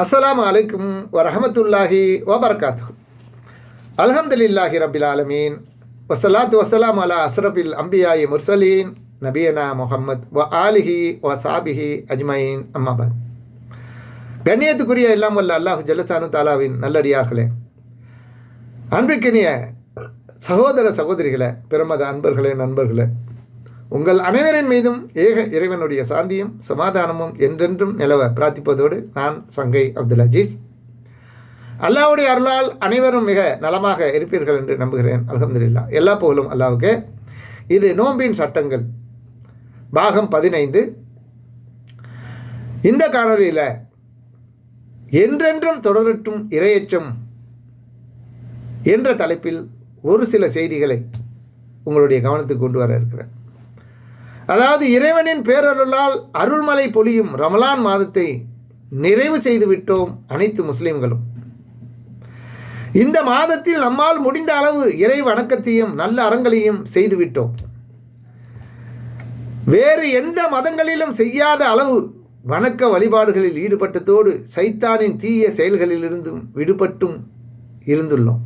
அஸ்லாம் அலைக்கும் வரஹமத்துல்லாஹி வபர்காத்து அல்ஹம்துலில்லாஹி ரபில் ஆலமீன். வசலாத் வசலாம் அலா அஸ்ரபில் அம்பியாயி முர்சலீன். நபியனா முகம்மத் வ ஆலிஹி வ சாபிஹி அஜ்மைன் அம்மாபாத் கண்ணியத்துக்குரிய எல்லாம் வல்ல அல்லாஹ் ஜல்லசானு தாலாவின் நல்லடியார்களே. அன்பிற்கினிய சகோதர சகோதரிகளே பிரமத அன்பர்களே நண்பர்களே உங்கள் அனைவரின் மீதும் ஏக இறைவனுடைய சாந்தியும் சமாதானமும் என்றென்றும் நிலவ பிரார்த்திப்பதோடு நான் சங்கை அப்துல் அஜீஸ். அல்லாவுடைய அருளால் அனைவரும் மிக நலமாக இருப்பீர்கள் என்று நம்புகிறேன். அல்ஹம்துலில்லா. எல்லா புகழும் அல்லாவுக்கு. இது நோம்பின் சட்டங்கள். பாகம் பதினைந்து. இந்த காணொலியில் என்றென்றும் தொடரட்டும் இரையச்சம் என்ற தலைப்பில் ஒரு சில செய்திகளை உங்களுடைய கவனத்துக்கு கொண்டு வர இருக்கிறேன். அதாவது இறைவனின் பேரருளால் அருள்மலை பொழியும் ரமலான் மாதத்தை நிறைவு செய்து விட்டோம் அனைத்து முஸ்லிம்களும். இந்த மாதத்தில் நம்மால் முடிந்த அளவு இறை வணக்கத்தையும் நல்ல அறங்களையும் செய்துவிட்டோம். வேறு எந்த மதங்களிலும் செய்யாத அளவு வணக்க வழிபாடுகளில் ஈடுபட்டதோடு சைத்தானின் தீய செயல்களிலிருந்தும் விடுபட்டும் இருந்துள்ளோம்.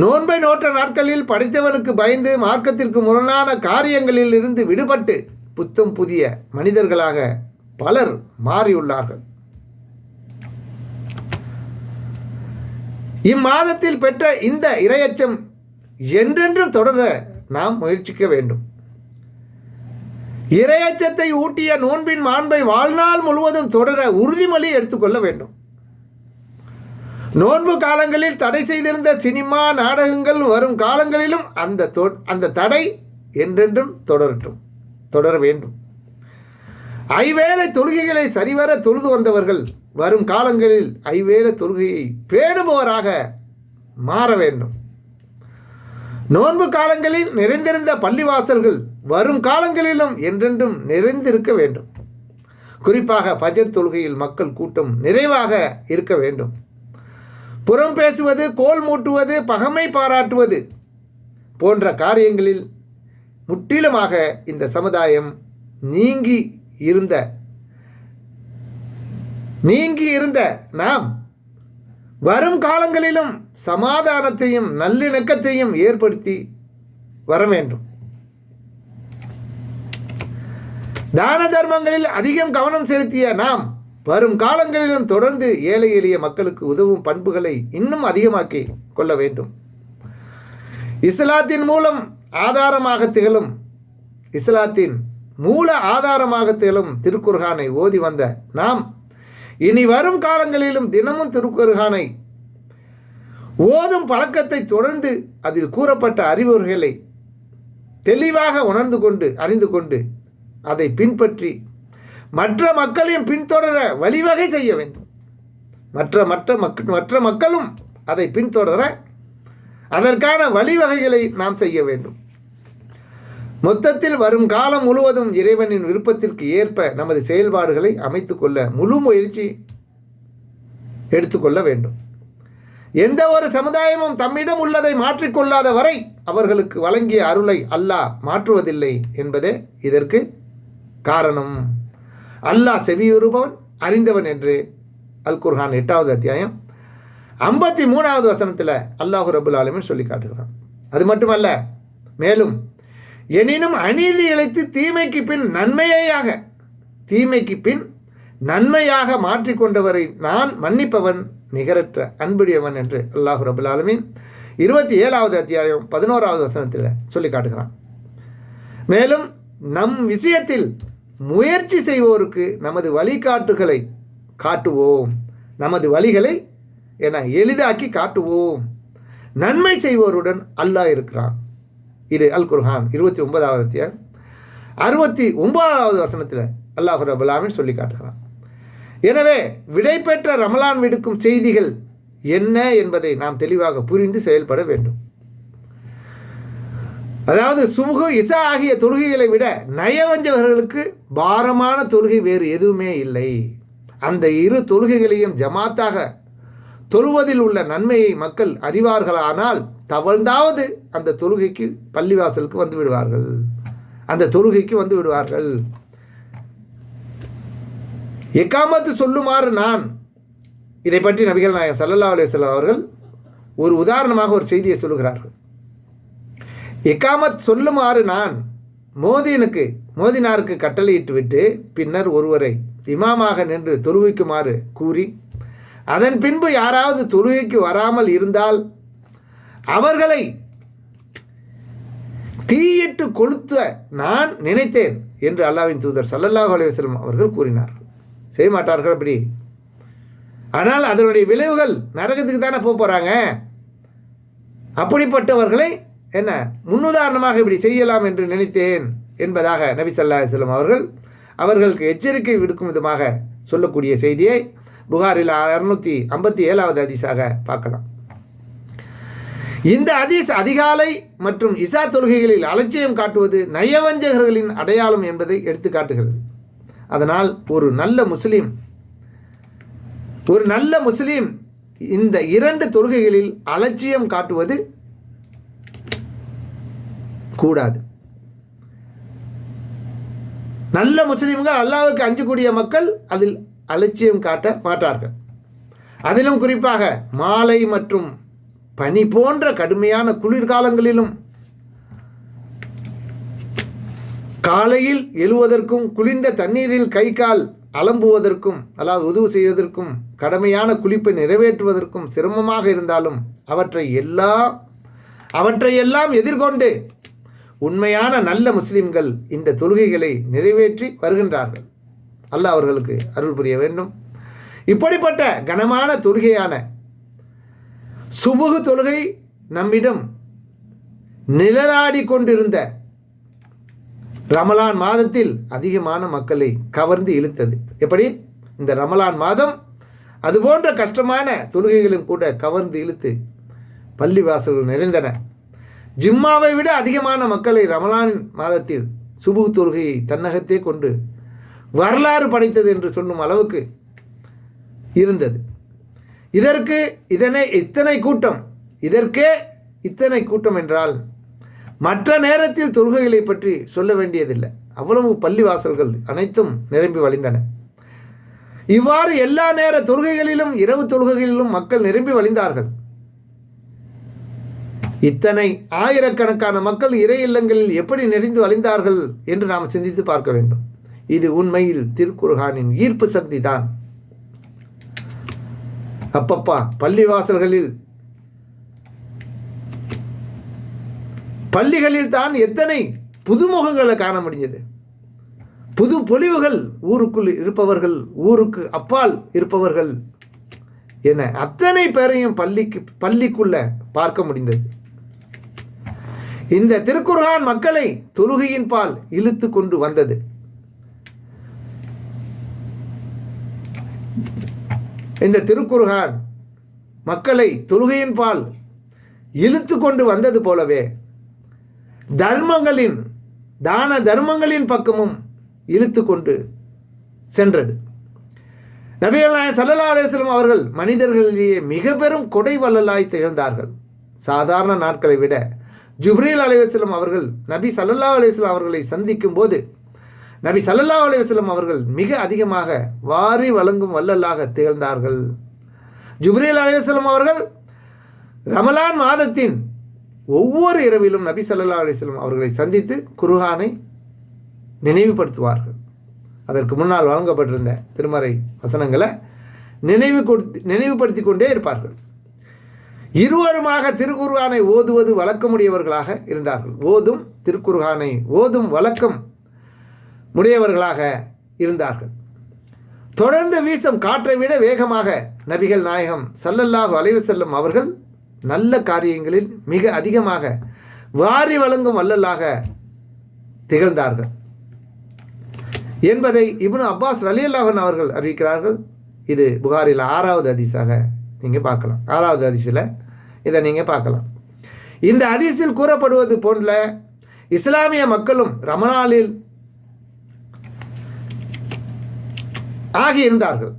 நோன்பை நோற்ற நாட்களில் படித்தவனுக்கு பயந்து மார்க்கத்திற்கு முரணான காரியங்களில் இருந்து விடுபட்டு புத்தம் புதிய மனிதர்களாக பலர் மாறியுள்ளார்கள். இம்மாதத்தில் பெற்ற இந்த இரையச்சம் என்றென்றும் தொடர நாம் முயற்சிக்க வேண்டும். இரையச்சத்தை ஊட்டிய நோன்பின் மாண்பை வாழ்நாள் முழுவதும் தொடர உறுதிமொழி எடுத்துக்கொள்ள வேண்டும். நோன்பு காலங்களில் தடை செய்திருந்த சினிமா நாடகங்கள் வரும் காலங்களிலும் அந்த அந்த தடை என்றென்றும் தொடரட்டும் தொடர வேண்டும். ஐவேளை தொழுகைகளை சரிவர தொழுது வந்தவர்கள் வரும் காலங்களில் ஐவேளை தொழுகையை பேணுபவராக மாற வேண்டும். நோன்பு காலங்களில் நிறைந்திருந்த பள்ளிவாசல்கள் வரும் காலங்களிலும் என்றென்றும் நிறைந்திருக்க வேண்டும். குறிப்பாக பஜர் தொழுகையில் மக்கள் கூட்டம் நிறைவாக இருக்க வேண்டும். புறம் பேசுவது கோல் மூட்டுவது பகமை பாராட்டுவது போன்ற காரியங்களில் முற்றிலுமாக இந்த சமுதாயம் நீங்கி இருந்த நீங்கி இருந்த நாம் வரும் காலங்களிலும் சமாதானத்தையும் நல்லிணக்கத்தையும் ஏற்படுத்தி வர வேண்டும். தான தர்மங்களில் அதிகம் கவனம் செலுத்திய நாம் வரும் காலங்களிலும் தொடர்ந்து ஏழை எளிய மக்களுக்கு உதவும் பண்புகளை இன்னும் அதிகமாக்கி கொள்ள வேண்டும். இஸ்லாத்தின் மூலம் ஆதாரமாக திகழும் இஸ்லாத்தின் மூல ஆதாரமாக திகழும் திருக்குர்ஹானை ஓதி வந்த நாம் இனி வரும் காலங்களிலும் தினமும் திருக்குர்ஹானை ஓதும் பழக்கத்தை தொடர்ந்து அதில் கூறப்பட்ட அறிவுரைகளை தெளிவாக உணர்ந்து கொண்டு அறிந்து கொண்டு அதை பின்பற்றி மற்ற மக்களையும் பின்தொடர வழிவகை செய்ய வேண்டும். மற்ற மற்ற மக் மற்ற மக்களும் அதை பின்தொடர அதற்கான வழிவகைகளை நாம் செய்ய வேண்டும். மொத்தத்தில் வரும் காலம் முழுவதும் இறைவனின் விருப்பத்திற்கு ஏற்ப நமது செயல்பாடுகளை அமைத்துக்கொள்ள முழு முயற்சி எடுத்துக்கொள்ள வேண்டும். எந்த ஒரு சமுதாயமும் தம்மிடம் உள்ளதை மாற்றிக்கொள்ளாத வரை அவர்களுக்கு வழங்கிய அருளை அல்லாஹ் மாற்றுவதில்லை என்பதே இதற்கு காரணம். அல்லாஹ் செவியுறுபவன் அறிந்தவன் என்று அல் குர்ஹான் எட்டாவது அத்தியாயம். ஐம்பத்தி மூணாவது வசனத்தில் அல்லாஹு ரபுல் ஆலமின் சொல்லி காட்டுகிறான். அது மட்டுமல்ல மேலும் எனினும் அநீதி இழைத்து தீமைக்கு பின் நன்மையாக தீமைக்கு பின் நன்மையாக மாற்றிக்கொண்டவரை நான் மன்னிப்பவன் நிகரற்ற அன்புடையவன் என்று அல்லாஹு ரபுல் ஆலமின் இருபத்தி ஏழாவது அத்தியாயம் பதினோராவது வசனத்தில் சொல்லி காட்டுகிறான். மேலும் நம் விஷயத்தில் முயற்சி செய்வோருக்கு நமது வழிகாட்டுகளை காட்டுவோம். நமது வழிகளை என எளிதாக்கி காட்டுவோம். நன்மை செய்வோருடன் அல்லாஹ் இருக்கிறான். இது அல் குர்ஹான் இருபத்தி ஒன்பதாவது அத்தியாயம். அறுபத்தி ஒன்பதாவது வசனத்தில் அல்லாஹ் ரபுல்லாமின் சொல்லி காட்டுகிறான். எனவே விடை பெற்ற ரமலான் விடுக்கும் செய்திகள் என்ன என்பதை நாம் தெளிவாக புரிந்து செயல்பட வேண்டும். அதாவது சுமுகு இசா ஆகிய தொழுகைகளை விட நயவஞ்சவர்களுக்கு பாரமான தொழுகை வேறு எதுவுமே இல்லை. அந்த இரு தொழுகைகளையும் ஜமாத்தாக தொழுவதில் உள்ள நன்மையை மக்கள் அறிவார்களானால் தவழ்ந்தாவது அந்த தொழுகைக்கு பள்ளிவாசலுக்கு வந்து விடுவார்கள். அந்த தொழுகைக்கு வந்து விடுவார்கள். எக்காமத்து சொல்லுமாறு நான் இதை பற்றி நபிகள் நாயகம் சல்லல்லா அலைஹி அவர்கள் ஒரு உதாரணமாக ஒரு செய்தியை சொல்லுகிறார்கள். இக்காமத் சொல்லுமாறு நான். மோதினுக்கு மோதினாருக்கு கட்டளையிட்டு விட்டு பின்னர் ஒருவரை இமாமாக நின்று தொழுவிக்குமாறு கூறி அதன் பின்பு யாராவது தொழுகைக்கு வராமல் இருந்தால் அவர்களை தீயிட்டு கொளுத்த நான் நினைத்தேன் என்று அல்லாவின் தூதர் சல்லல்லாஹ் அலைஹி அவர்கள் கூறினார். செய்ய மாட்டார்கள் அப்படி. ஆனால் அதனுடைய விளைவுகள் நரகத்துக்கு தானே போக போகிறாங்க அப்படிப்பட்டவர்களை என்ன? முன்னுதாரணமாக இப்படி செய்யலாம் என்று நினைத்தேன் என்பதாக நபி ஸல்லல்லாஹு அவர்கள் அவர்களுக்கு எச்சரிக்கை விடுக்கும் விதமாக சொல்லக்கூடிய செய்தியை புகாரில் அறுநூற்றி ஐம்பத்தி ஏழாவது அதிசாக பார்க்கலாம். இந்த அதிஸ் அதிகாலை மற்றும் இசா தொழுகைகளில் அலட்சியம் காட்டுவது நயவஞ்சகர்களின் அடையாளம் என்பதை எடுத்து காட்டுகிறது. அதனால் ஒரு நல்ல முஸ்லீம் ஒரு நல்ல முஸ்லீம் இந்த இரண்டு தொழுகைகளில் அலட்சியம் காட்டுவது கூடாது. நல்ல முஸ்லீம்கள் அல்லாவுக்கு அஞ்சக்கூடிய மக்கள் அதில் அலட்சியம் காட்ட மாட்டார்கள். அதிலும் குறிப்பாக மாலை மற்றும் பனி போன்ற கடுமையான குளிர்காலங்களிலும் காலையில் எழுவதற்கும் குளிர்ந்த தண்ணீரில் கை கால் அலம்புவதற்கும் அதாவது உதவு செய்வதற்கும் கடமையான குளிப்பை நிறைவேற்றுவதற்கும் சிரமமாக இருந்தாலும் அவற்றை எல்லா அவற்றையெல்லாம் எதிர்கொண்டு உண்மையான நல்ல முஸ்லிம்கள் இந்த தொழுகைகளை நிறைவேற்றி வருகின்றார்கள். அல்லாஹ் அவர்களுக்கு அருள் புரிய வேண்டும். இப்படிப்பட்ட கனமான தொழுகையான சுபுகு தொழுகை நம்மிடம் நிழலாடி கொண்டிருந்த ரமலான் மாதத்தில் அதிகமான மக்களை கவர்ந்து இழுத்தது. எப்படி? இந்த ரமலான் மாதம் அதுபோன்ற கஷ்டமான தொழுகைகளும் கூட கவர்ந்து இழுத்து பள்ளிவாசல்கள் நிறைந்தன. ஜிம்மாவை விட அதிகமான மக்களை ரமலான் மாதத்தில் சுபு தொழுகையை தன்னகத்தே கொண்டு வரலாறு படைத்தது என்று சொல்லும் அளவுக்கு இருந்தது. இதற்கு இதனை இத்தனை கூட்டம் இதற்கே இத்தனை கூட்டம் என்றால் மற்ற நேரத்தில் தொழுகைகளை பற்றி சொல்ல வேண்டியதில்லை. அவ்வளவு பள்ளிவாசல்கள் அனைத்தும் நிரம்பி வழிந்தன. இவ்வாறு எல்லா நேர தொழுகைகளிலும் இரவு தொழுகைகளிலும் மக்கள் நிரம்பி வழிந்தார்கள். இத்தனை ஆயிரக்கணக்கான மக்கள் இறை இல்லங்களில் எப்படி நெறிந்து வழிந்தார்கள் என்று நாம் சிந்தித்து பார்க்க வேண்டும். இது உண்மையில் திருக்குர்ஹானின் ஈர்ப்பு சக்தி தான் அப்பப்பா பள்ளிவாசல்களில் பள்ளிகளில் தான் எத்தனை புதுமுகங்களை காண முடிஞ்சது. புது பொலிவுகள் ஊருக்குள் இருப்பவர்கள் ஊருக்கு அப்பால் இருப்பவர்கள் என அத்தனை பேரையும் பள்ளிக்கு பள்ளிக்குள்ள பார்க்க முடிந்தது. இந்த திருக்குர்ஹான் மக்களை தொழுகையின் பால் இழுத்து கொண்டு வந்தது. இந்த திருக்குர்ஹான் மக்களை தொழுகையின் பால் இழுத்து கொண்டு வந்தது போலவே தர்மங்களின் தான தர்மங்களின் பக்கமும் இழுத்து கொண்டு சென்றது. நபிகள் நாயகம் ஸல்லல்லாஹு அவர்கள் மனிதர்களிலேயே மிக பெரும் கொடை வள்ளலாய் திகழ்ந்தார்கள். சாதாரண நாட்களை விட ஜுப்ரீல் அலைவசலம் அவர்கள் நபி சல்லல்லா அலைஹி அவர்களை சந்திக்கும் போது நபி சல்லல்லா அலைஹி அவர்கள் மிக அதிகமாக வாரி வழங்கும் வல்லல்லாக திகழ்ந்தார்கள். ஜுப்ரீல் அலைவசலம் அவர்கள் ரமலான் மாதத்தின் ஒவ்வொரு இரவிலும் நபி சல்லா அலைஹி அவர்களை சந்தித்து குருஹானை நினைவுபடுத்துவார்கள். அதற்கு முன்னால் வழங்கப்பட்டிருந்த திருமறை வசனங்களை நினைவு கொடுத்து நினைவுபடுத்தி கொண்டே இருப்பார்கள். இருவருமாக திருக்குர்ஆனை ஓதுவது வழக்கமுடையவர்களாக இருந்தார்கள். ஓதும் திருக்குர்ஆனை ஓதும் வழக்கம் உடையவர்களாக இருந்தார்கள். தொடர்ந்து வீசும் காற்றை விட வேகமாக நபிகள் நாயகம் ஸல்லல்லாஹு அலைஹி செல்லும் அவர்கள் நல்ல காரியங்களில் மிக அதிகமாக வாரி வழங்கும் வல்லல்லாக திகழ்ந்தார்கள். என்பதை இப்னு அப்பாஸ் ரலியல்லாஹன் அவர்கள் அறிவிக்கிறார்கள். இது புகாரில் ஆறாவது அதிசாக நீங்கள் பார்க்கலாம். ஆறாவது ஹதீஸில் இதை நீங்கள் பார்க்கலாம். இந்த அதிசில் கூறப்படுவது போன்ற இஸ்லாமிய மக்களும் ரமணாலில் ஆகியிருந்தார்கள்.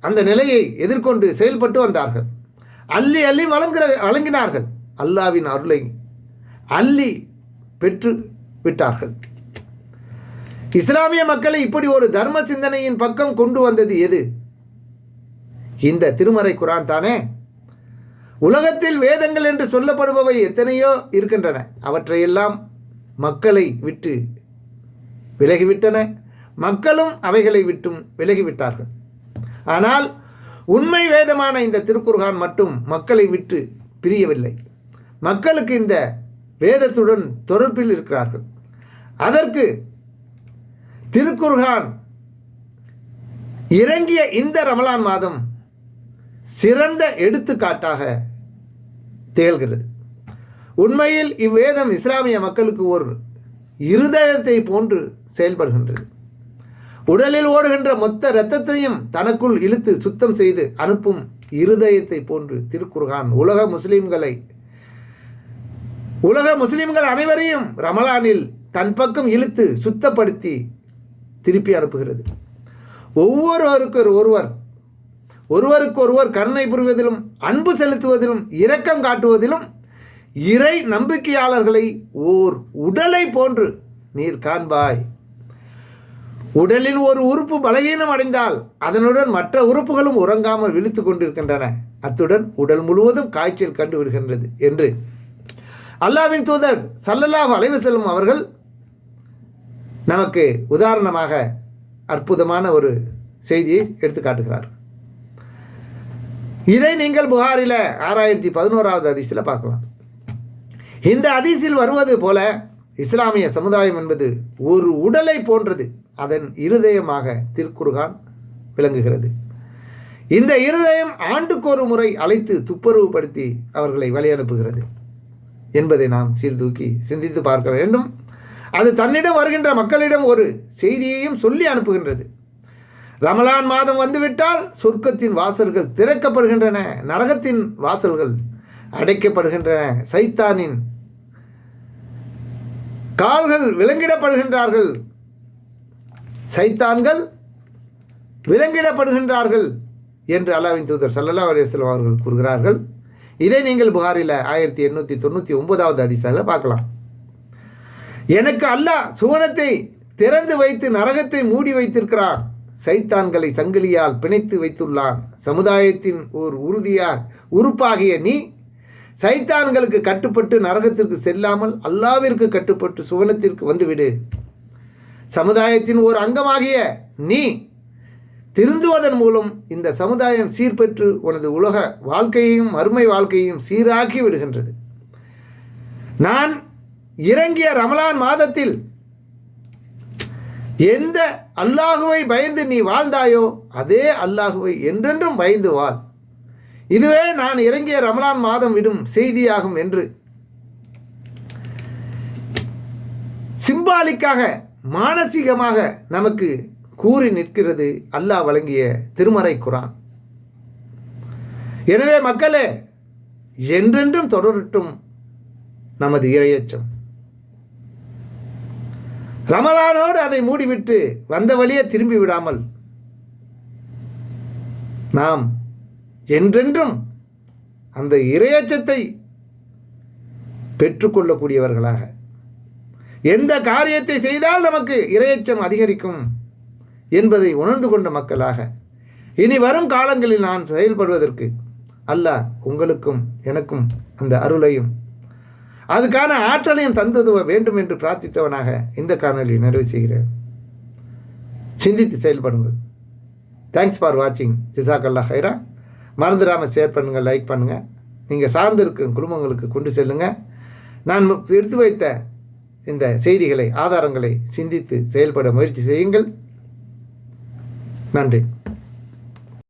அந்த நிலையை எதிர்கொண்டு செயல்பட்டு வந்தார்கள். அள்ளி அள்ளி வழங்குற வழங்கினார்கள். அல்லாவின் அருளை அள்ளி பெற்று விட்டார்கள். இஸ்லாமிய மக்களை இப்படி ஒரு தர்ம சிந்தனையின் பக்கம் கொண்டு வந்தது எது? இந்த திருமறை குரான் தானே? உலகத்தில் வேதங்கள் என்று சொல்லப்படுபவை எத்தனையோ இருக்கின்றன. அவற்றையெல்லாம் மக்களை விட்டு விலகிவிட்டன. மக்களும் அவைகளை விட்டும் விலகிவிட்டார்கள். ஆனால் உண்மை வேதமான இந்த திருக்குர்கான் மட்டும் மக்களை விட்டு பிரியவில்லை. மக்களுக்கு இந்த வேதத்துடன் தொடர்பில் இருக்கிறார்கள். அதற்கு திருக்குர்கான் இறங்கிய இந்த ரமலான் மாதம் சிறந்த எடுத்துக்காட்டாக திகழ்கிறது உண்மையில் இவ்வேதம் இஸ்லாமிய மக்களுக்கு ஒரு இருதயத்தை போன்று செயல்படுகின்றது. உடலில் ஓடுகின்ற மொத்த இரத்தத்தையும் தனக்குள் இழுத்து சுத்தம் செய்து அனுப்பும் இருதயத்தை போன்று திருக்குர்கான் உலக முஸ்லிம்களை உலக முஸ்லிம்கள் அனைவரையும் ரமலானில் தன் பக்கம் இழுத்து சுத்தப்படுத்தி திருப்பி அனுப்புகிறது. ஒவ்வொருவருக்கு ஒருவர் ஒருவருக்கொருவர் கருணை புரிவதிலும் அன்பு செலுத்துவதிலும் இரக்கம் காட்டுவதிலும் இறை நம்பிக்கையாளர்களை ஓர் உடலை போன்று நீர் காண்பாய். உடலில் ஒரு உறுப்பு பலகீனம் அடைந்தால் அதனுடன் மற்ற உறுப்புகளும் உறங்காமல் விழித்து கொண்டிருக்கின்றன. அத்துடன் உடல் முழுவதும் காய்ச்சல் கண்டு விடுகின்றது என்று. அல்லாவின் தூதர் சல்லல்லாஹ் அலைவு செல்லும் அவர்கள் நமக்கு உதாரணமாக அற்புதமான ஒரு செய்தியை எடுத்து காட்டுகிறார். இதை நீங்கள் புகாரில் ஆறாயிரத்தி பதினோராவது அதிசயில் பார்க்கலாம். இந்த அதிசில் வருவது போல இஸ்லாமிய சமுதாயம் என்பது ஒரு உடலை போன்றது. அதன் இருதயமாக திருக்குர்கான் விளங்குகிறது. இந்த இருதயம் ஆண்டுக்கு ஒரு முறை அழைத்து துப்புரவுப்படுத்தி அவர்களை வழியனுப்புகிறது என்பதை நாம் சீர்தூக்கி சிந்தித்து பார்க்க வேண்டும். அது தன்னிடம் வருகின்ற மக்களிடம் ஒரு செய்தியையும் சொல்லி அனுப்புகின்றது. ரமலான் மாதம் வந்துவிட்டால் சொர்க்கத்தின் வாசல்கள் திறக்கப்படுகின்றன நரகத்தின் வாசல்கள் அடைக்கப்படுகின்றன சைத்தானின் கால்கள் விலங்கிடப்படுகின்றார்கள் சைத்தான்கள் விலங்கிடப்படுகின்றார்கள் என்று அல்லாவின் தூதர் சல்லல்லா அலிஸ்லாம் அவர்கள் கூறுகிறார்கள். இதை நீங்கள் புகாரில் ஆயிரத்தி எண்ணூற்றி தொண்ணூற்றி ஒன்பதாவது அதிசால பார்க்கலாம். எனக்கு அல்லாஹ் சுவனத்தை திறந்து வைத்து நரகத்தை மூடி வைத்திருக்கிறான். சைத்தான்களை சங்கிலியால் பிணைத்து வைத்துள்ளான். சமுதாயத்தின் ஒரு உறுதியாக உறுப்பாகிய நீ சைத்தான்களுக்கு கட்டுப்பட்டு நரகத்திற்கு செல்லாமல் அல்லாவிற்கு கட்டுப்பட்டு சுவனத்திற்கு வந்துவிடு. சமுதாயத்தின் ஒரு அங்கமாகிய நீ திருந்துவதன் மூலம் இந்த சமுதாயம் சீர்பெற்று உனது உலக வாழ்க்கையையும் அருமை வாழ்க்கையையும் சீராக்கி விடுகின்றது. நான் இறங்கிய ரமலான் மாதத்தில் எந்த அல்லாஹுவை பயந்து நீ வாழ்ந்தாயோ அதே அல்லாஹுவை என்றென்றும் பயந்து வாழ். இதுவே நான் இறங்கிய ரமலான் மாதம் விடும் செய்தியாகும் என்று. சிம்பாலிக்காக மானசீகமாக நமக்கு கூறி நிற்கிறது அல்லாஹ் வழங்கிய திருமறை குரான். எனவே மக்களே என்றென்றும் தொடரட்டும் நமது இரையச்சம் ரமலானோடு அதை மூடிவிட்டு வந்த வழியே திரும்பி விடாமல் நாம் என்றென்றும் அந்த இரையச்சத்தை பெற்றுக்கொள்ளக்கூடியவர்களாக. எந்த காரியத்தை செய்தால் நமக்கு இரையச்சம் அதிகரிக்கும் என்பதை உணர்ந்து கொண்ட மக்களாக. இனி வரும் காலங்களில் நான் செயல்படுவதற்கு அல்லாஹ் உங்களுக்கும் எனக்கும் அந்த அருளையும் அதுக்கான ஆற்றலையும் தந்ததுவ வேண்டும் என்று பிரார்த்தித்தவனாக இந்த காணொலி நிறைவு செய்கிறேன். சிந்தித்து செயல்படுங்கள். தேங்க்ஸ் ஃபார் வாட்சிங் ஜிசாக்கல்லா ஹைரா மறந்துடாமல் ஷேர் பண்ணுங்கள் லைக் பண்ணுங்கள் நீங்கள் சார்ந்திருக்கும் குடும்பங்களுக்கு கொண்டு செல்லுங்கள் நான் எடுத்து வைத்த இந்த செய்திகளை ஆதாரங்களை சிந்தித்து செயல்பட முயற்சி செய்யுங்கள். நன்றி.